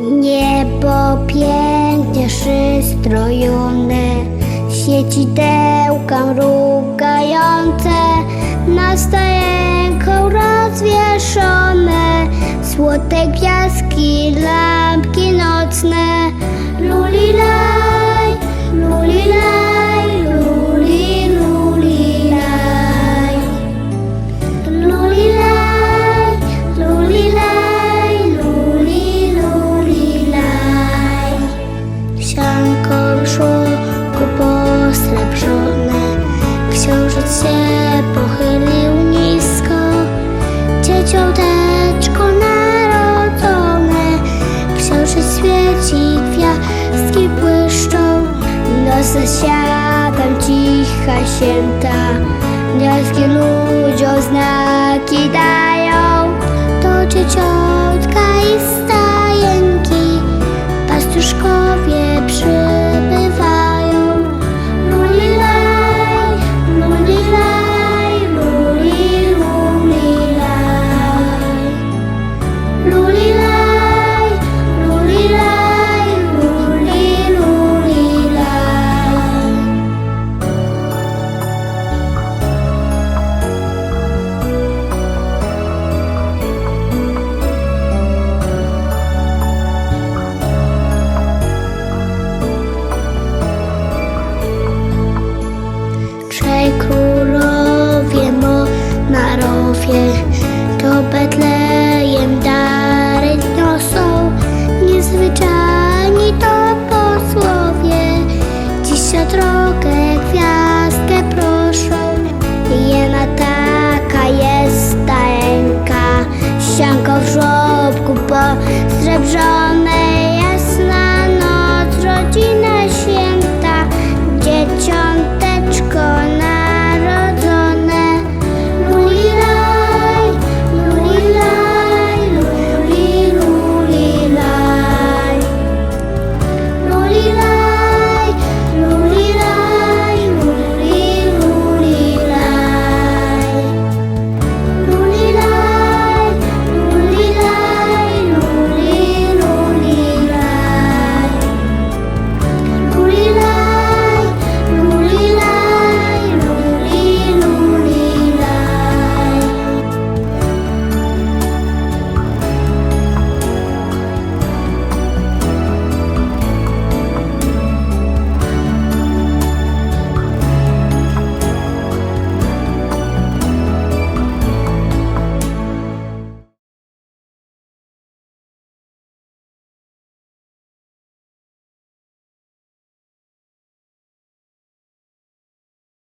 Niebo pięknie przystrojone, siecidełka mrugające, na stajenką rozwieszone, złote gwiazdki, lampki nocne, lulila. Sianką szło posrebrzone, księżyc się pochylił nisko. Dzieciąteczko narodzone, księżyc świeci, gwiazdki błyszczą. Nosy siadam cicha święta, gwiazdki ludziom znaki dają. To dzieciątka drogę gwiazdkę proszą. Jena taka jest stajenka, sianko w żłobku po srebrzonej.